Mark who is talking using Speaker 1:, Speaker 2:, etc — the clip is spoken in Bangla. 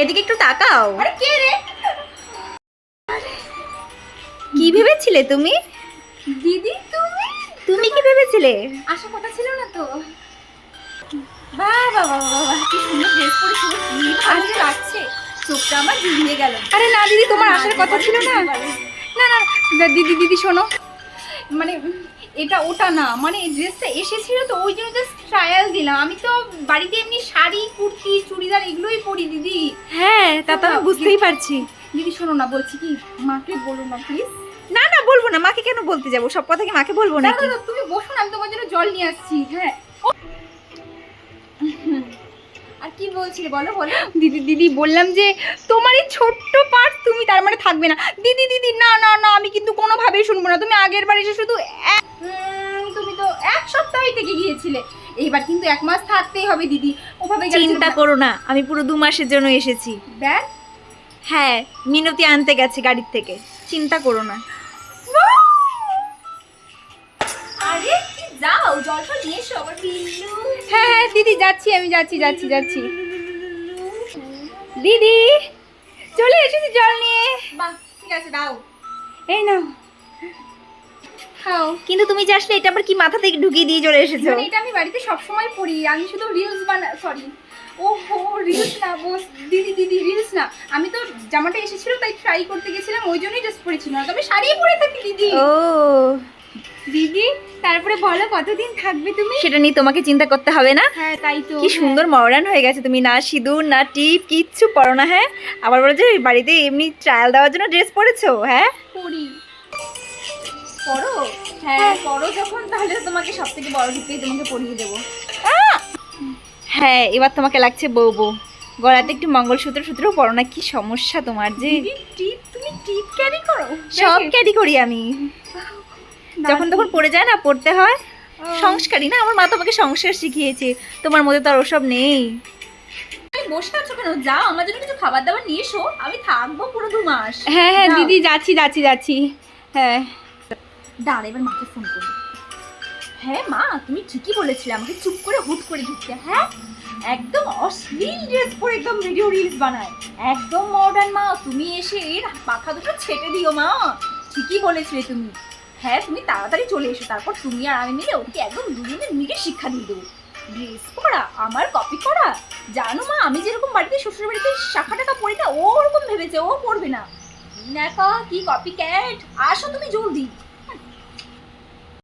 Speaker 1: এদিকে একটু তাকাও।
Speaker 2: কি
Speaker 1: ভেবেছিলে তুমি?
Speaker 2: দিদি তুমি?
Speaker 1: তুমি কি ভেবেছিলে?
Speaker 2: আশা কথা ছিল না তো। বাহ কি সুন্দর ড্রেস কি ভালো লাগছে। চোখটা আমার জুড়িয়ে গেল।
Speaker 3: আরে না দিদি তোমার আসার কথা ছিল না? না না না, দিদি দিদি শোনো।
Speaker 2: মানে এটা ওটা না মানে ড্রেসটা এসেছিল তো ওই জন্য জাস্ট ট্রায়াল দিলাম। আমি তো বাড়িতে এমনি শাড়ি কুর্তি চুড়িদার এগুলোই পরি দিদি।
Speaker 3: হ্যাঁ তা তো বুঝতেই পারছি।
Speaker 2: দিদি শোনো না বলছি কি মাকে বলো না প্লিজ
Speaker 1: না না বলব না মাকে কেন বলতে যাব? সব কথা কি মাকে বলব না
Speaker 2: তুমি বসো না আমি তোমার জন্য জল নিয়ে আসছি হ্যাঁ। আর কি বলছিলে বলো বলো।
Speaker 3: দিদি দিদি বললাম যে তোমার এই ছোট্ট পার্ট তুমি তার মানে থাকবে না। দিদি দিদি না না না আমি কিন্তু কোনোভাবেই শুনব না। তুমি আগের বার এসে শুধু
Speaker 2: তুমি তো এক সপ্তাহই থেকে গিয়েছিলে। এইবার কিন্তু এক মাস থাকতেই হবে দিদি। ওভাবে
Speaker 1: চিন্তা করো না আমি পুরো দু মাসের জন্য এসেছি।
Speaker 2: ব্যাগ
Speaker 1: হ্যাঁ মিনতি আনতে গেছে গাড়ির থেকে। চিন্তা করো না।
Speaker 2: আরে কি যাও জলটা নিয়ে এসো বিল্লু।
Speaker 3: হ্যাঁ হ্যাঁ দিদি যাচ্ছি আমি যাচ্ছি যাচ্ছি যাচ্ছি। দিদি চলে এসেছি জল নিয়ে।
Speaker 2: বাহ ঠিক আছে দাও।
Speaker 3: এই নাও।
Speaker 2: খাও
Speaker 1: কিন্তু তুমি যে আসলে এটা আবার কি মাথা থেকে ঢুকিয়ে দিয়ে চলে এসেছ?
Speaker 2: মানে এটা আমি বাড়িতে সবসময় পড়ি। আমি শুধু রিলস বানা সরি ও হো রিলস না বস দিদি দিদি রিলস না। আমি তো জামাটা এসেছিল তাই ট্রাই করতে গেছিলাম ওই জন্যই জাস্ট পরেছিলাম তবে শাড়ি পরে থাকি দিদি।
Speaker 1: ও।
Speaker 3: দিদি তারপরে বলো কতদিন থাকবে তুমি?
Speaker 1: সেটা নিয়ে তোমাকে চিন্তা করতে হবে না।
Speaker 3: হ্যাঁ তাই তো।
Speaker 1: কি সুন্দর মডার্ন হয়ে গেছে তুমি না সিঁদুর না টিপ কিচ্ছু পরো না হ্যাঁ? আবার বলো যে বাড়িতে এমনি ট্রায়াল দেওয়ার জন্য ড্রেস পরেছো হ্যাঁ?
Speaker 2: পড়ি পড়ো? হ্যাঁ। পড়ো যখন তাহলে তোমাকে সব থেকে বড় দিকটাই তোমাকে পরিয়ে দেবো।
Speaker 1: হ্যাঁ এবার তোমাকে লাগছে বউ বউ। গলাতে একটু মঙ্গলসূত্র সূত্রও পরো না কি সমস্যা তোমার যে?
Speaker 2: টিপ তুমি টিপ ক্যারি করো?
Speaker 1: সব ক্যারি করি আমি। যখন তখন পড়ে যায় না পড়তে হয়? সংস্কারই না আমার মা তোমাকে সংস্কার শিখিয়েছে। তোমার মধ্যে তো আর ওসব নেই।
Speaker 2: বসে আছো কেন? যাও আমার জন্য কিছু খাবার দাবার নিয়ে এসো। আমি থাকব পুরো দু মাস।
Speaker 3: হ্যাঁ হ্যাঁ দিদি যাচ্ছি যাচ্ছি যাচ্ছি। হ্যাঁ।
Speaker 2: দাঁড়া, এবার মাকে ফোন করি হ্যাঁ মা, তুমি ঠিকই বলেছিলে, আমাকে চুপ করে হুট করে ঢুকতে। হ্যাঁ একদম অশ্লীল ড্রেস পরে একদম ভিডিও রিলস বানায়। একদম মডার্ন মা, তুমি এসে এর পাখা দুটো ছেটে দিও মা। ঠিকই বলেছিলে তুমি। হ্যাঁ তুমি তাড়াতাড়ি চলে এসো, তারপর তুমি আর আমি মিলে ওকে একদম দুজনে মিলে শিক্ষা দিয়ে দেবো। ড্রেস পরা, আমার কপি করা। জানো মা, আমি যেরকম বাড়িতে শ্বশুর বাড়িতে শাখা টাকা পড়ি না, ওরকম ভেবেছে, ও পড়বে না। কি কপি ক্যাট আসো তুমি জলদি।